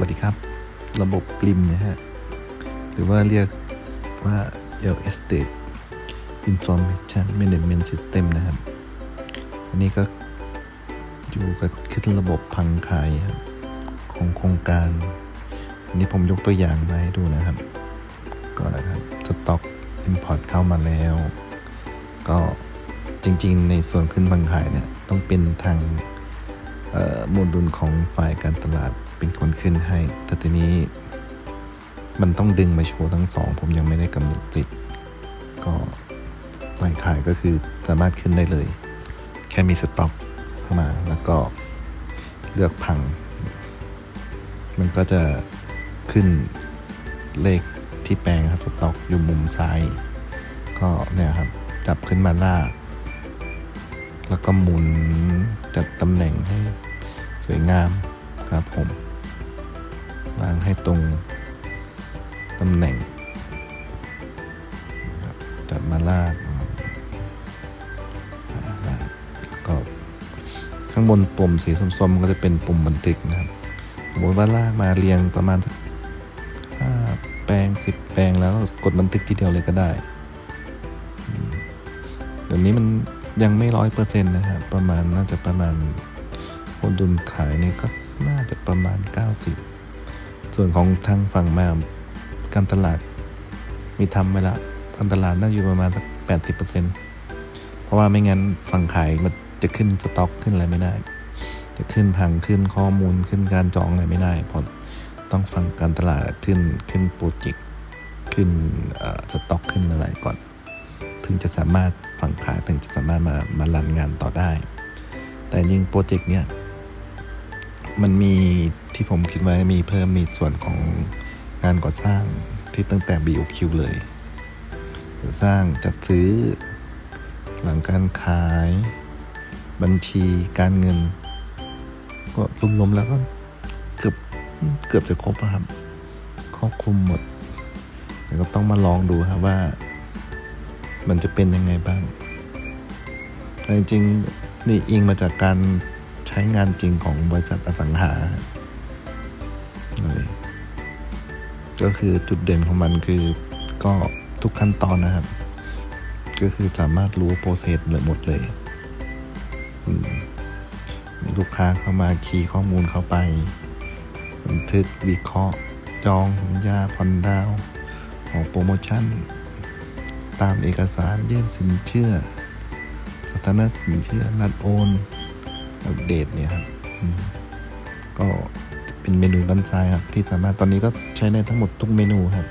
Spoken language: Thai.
วัสดีครับ ระบบริมนะฮะ หรือว่าเรียกว่า Real Estate Information Management System นะครับ อันนี้ก็อยู่กับขึ้นระบบพังขายครับของโครงการ อันนี้ผมยกตัวอย่างมาให้ดูนะครับ ก็นะครับสต็อก Import เข้ามาแล้ว ก็จริงๆ ในส่วนขึ้นพังขายเนี่ย ต้องเป็นทาง โมดูลของฝ่ายการตลาดเป็นคนขึ้นให้ แต่ทีนี้มันต้องดึงมาโชว์ทั้งสอง ผมยังไม่ได้กำหนดสิทธิ์ก็ฝ่ายขายก็คือสามารถขึ้นได้เลย แค่มีสต็อกเข้ามา แล้วก็เลือกพัง มันก็จะขึ้นเลขที่แปลงครับสต็อกอยู่มุมซ้าย ก็เนี่ยครับ จับขึ้นมาลาก แล้วก็หมุนจัดตำแหน่งให้ วยงามครับผมวางให้ตรงตำแหน่งจัดมาลากอ่าลากแล้วก็ข้างบนปุ่มสีส้มๆก็จะเป็นปุ่มบันทึกนะครับสมมติว่าลากมาเรียงประมาณสักห้าแปลงสิบแปลงแล้วก็กดบันทึกทีเดียวเลยก็ได้เดี๋ยวนี้มันยังไม่ร้อยเปอร์เซ็นต์นะครับ ประมาณน่าจะประมาณ คนดุลขายเนี่ยก็น่าจะประมาณ 90 ส่วนของทางฝั่งมาการตลาด มีทำไว้ละการตลาดน่าอยู่ประมาณสัก 80%เพราะว่าไม่งั้นฝั่งขายมันจะขึ้นสต็อกขึ้นอะไรไม่ได้ จะขึ้นพังขึ้นข้อมูลขึ้นการจองอะไรไม่ได้เพราะต้องฟังการตลาดขึ้นขึ้นโปรเจกต์ขึ้นสต็อกขึ้นอะไรก่อน ถึงจะสามารถฝั่งขายถึงจะสามารถมามารันงานต่อได้ แต่ยิ่งโปรเจกต์เนี้ย มันมีที่ผมคิดไว้มีเพิ่มมีส่วนของงานก่อสร้างที่ตั้งแต่ BOQ เลยสร้างจัดซื้อ หลังการขาย บัญชีการเงิน ก็รวมๆแล้วก็เกือบเกือบจะครบครับครอบคลุมหมดแต่ก็ต้องมาลองดูครับว่า มันจะเป็นยังไงบ้างแต่จริงๆนี่อิงมาจากการ ช้งานจริงของบริษัทอสังหาเลยก็คือจุดเด่นของมันคือก็ทุกขั้นตอนนะครับ ก็คือสามารถรู้โปรเซสเลยหมดเลยลูกค้าเข้ามาคีย์ข้อมูลเข้าไปบันทึกวิเคราะห์ จองสัญญาผ่อนดาวน์ของโปรโมชั่น ตามเอกสารยื่นสินเชื่อ สถานะสินเชื่อนัดโอน อัปเดตเนี่ยครับก็เป็นเมนูด้านซ้ายครับที่สามารถตอนนี้ก็ใช้ได้ทั้งหมดทุกเมนูครับ